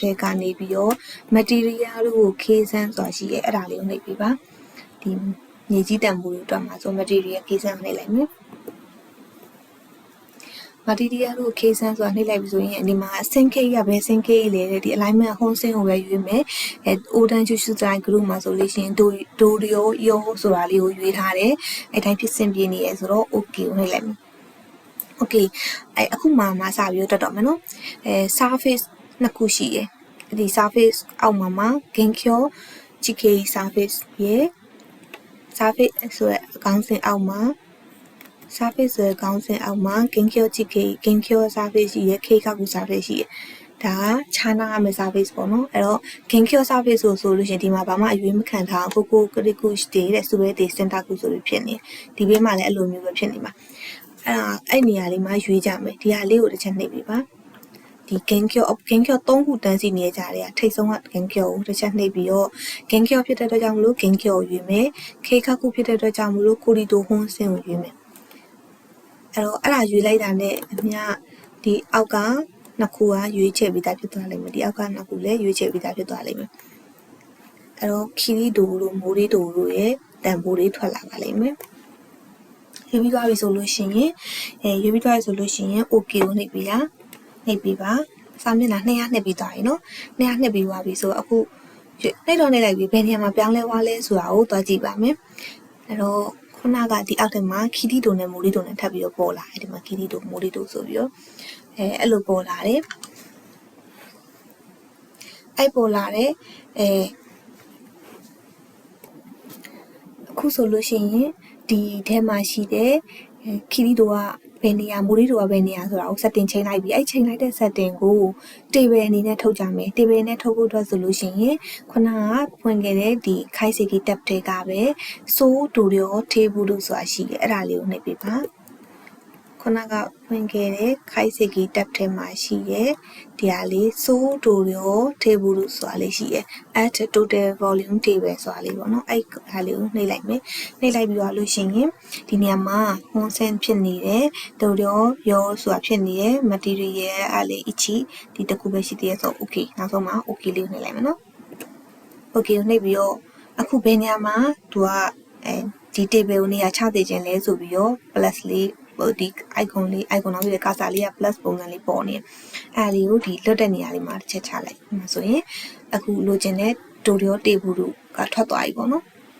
ထဲကနေပြီးတော့ material တို့ကိုခေစမ်းဆိုတာရှိရဲအဲ့ဒါလေးကိုနှိပ်ပေးပါဒီမြေကြီးတန်ဖိုးတွေအတွက်မှာဆို material ခေစမ်းနှိပ်လိုက်မယ် material တို့ခေစမ်းဆိုတာနှိပ်လိုက်ပြီဆိုရင်ဒီမှာ sync case ရပဲ sync case လေတဲ့ဒီ alignment home sync ကိုပဲရွေးမယ်အဲ order choose design group မှာဆိုလို့ရှိရင် do do ရောရောဆိုတာလေးကိုရွေးထားတယ်အဲတိုင်းဖြစ်စဉ်ပြနေရဲဆိုတော့ okay ကိုနှိပ်လိုက်မယ် okay အဲအခုမှမစပြီးတော့တက်တော့မယ်နော်အဲ surface နှစ်ခုရှိရယ်ဒီ surface အောက်မှာမှာ ginkgo GK surface ရယ် surface ဆိုရဲအကောင်းစင်အောက်မှာ surface ဆိုရဲအကောင်းစင်အောက်မှာ ginkgo GK ginkgo surface ရှိရယ် K ခကူ surface ရှိရယ်ဒါကခြားနာရမယ့် surface ပေါ့နော်အဲ့တော့ ginkgo surface ဆိုဆိုလို့ရှိရင်ဒီမှာဘာမှအရွေးမခံထားကိုကိုကရကုတွေတဲ့စူရဲတွေစင်တာကုဆိုပြီးဖြစ်နေဒီဘေးမှာလည်းအဲ့လိုမျိုးပဲဖြစ်နေမှာအဲ့ဒါအဲ့နေရာလေးမှာရွေးကြမယ်ဒီဟာလေးကိုတစ်ချက်နှိပ်ပေးပါ ဒီ Genkyo Genkyo 3ခုတန်းစီနေကြတဲ့ထိတ်ဆုံးက Genkyo ကိုတစ်ချက်နှိပ်ပြီးတော့ Genkyo ဖြစ်တဲ့အတွက်ကြောင့်မလို့ Genkyo ကိုရွေးမယ် K ခခုဖြစ်တဲ့အတွက်ကြောင့်မလို့ Korito Hon စင်ကိုရွေးမယ်အဲ့တော့အဲ့ဒါရွေးလိုက်တာနဲ့အမြဒီအောက်ကနှစ်ခုကရွေးချယ်ပြီးသားဖြစ်သွားလိမ့်မယ်ဒီအောက်ကနှစ်ခုလည်းရွေးချယ်ပြီးသားဖြစ်သွားလိမ့်မယ်အဲ့တော့ခီရီဒိုတို့မိုးရီဒိုတို့ရဲ့တန်ဖိုးလေးထွက်လာပါလိမ့်မယ်ရွေးပြီးသွားပြီဆိုလို့ရှိရင်အဲရွေးပြီးသွားပြီဆိုလို့ရှိရင် okay ကိုနှိပ်ပြီးတာ နှိပ်ပြီးပါစာမျက်နှာ200နှိပ်ပြီးသွားပြီနော်200နှိပ်ပြီးသွားပြီဆိုအခုနှိပ်တော့နှိပ်လိုက်ပြီးဘယ်နေရာမှာပြောင်းလဲသွားလဲဆိုတာကိုသွားကြည့်ပါမယ်အဲ့တော့ခုနကဒီအောက်ထဲမှာခီတီတိုနဲ့မိုးလီတိုနဲ့ထပ်ပြီးတော့ပေါ်လာတယ်ဒီမှာခီတီတိုမိုးလီတိုဆိုပြီးတော့အဲအဲ့လိုပေါ်လာတယ်အဲ့ပေါ်လာတယ်အဲအခုဆိုလို့ရှိရင်ဒီထဲမှာရှိတဲ့အဲခီရီတိုကဘ ယ်နေရာမိုးရီတိုကဘယ်နေရာဆိုတာကို setting ချိန်လိုက်ပြီးအဲ့ချိန်လိုက်တဲ့ setting ကို table အနေနဲ့ထုတ်ကြမယ် table နဲ့ထုတ်ဖို့အတွက်ဆိုလို့ရှိရင်ခုနကဖွင့်ခဲ့တဲ့ဒီခိုက်စီကီ tab တွေကပဲ so တူရော table လို့ဆိုတာရှိတယ်အဲ့ဒါလေးကိုနှိပ်ပေးပါ ခုနကဖွင့်ခဲ့တဲ့ခိုက်စီကီ tab ထဲမှာရှိရဲ့ဒီဟာလေး so တူရော table လို့ဆိုတာလေးရှိရဲ့ add total volume table ဆိုတာလေးပေါ့နော်အဲ့ဒါလေးကိုနှိပ်လိုက်မယ်နှိပ်လိုက်ပြီးတော့လို့ရှိရင်ဒီနေရာမှာ home sen ဖြစ်နေတယ်တူရောရောဆိုတာဖြစ်နေရဲ့ material အဲ့လေး ichi ဒီတစ်ခုပဲရှိသေးရဲ့ဆို okay နောက်ဆုံးမှာ okay လေးကိုနှိပ်လိုက်မယ်နော် okay ကိုနှိပ်ပြီးတော့အခုဘယ်နေရာမှာသူကအဲဒီ table ကိုနေရာချသေးခြင်းလဲဆိုပြီးတော့ plus လေးဟို ဒီ icon လေး icon နောက်ပြီးတဲ့ cursor လေးက plus ပုံစံလေးပေါ်နေအဲ့လေးကိုဒီလွတ်တဲ့နေရာလေးမှာတစ်ချက်ချလိုက်ဆိုရင်အခုလိုချင်တဲ့ tutorial table တို့ကထွက်သွားပြီပေါ့နော်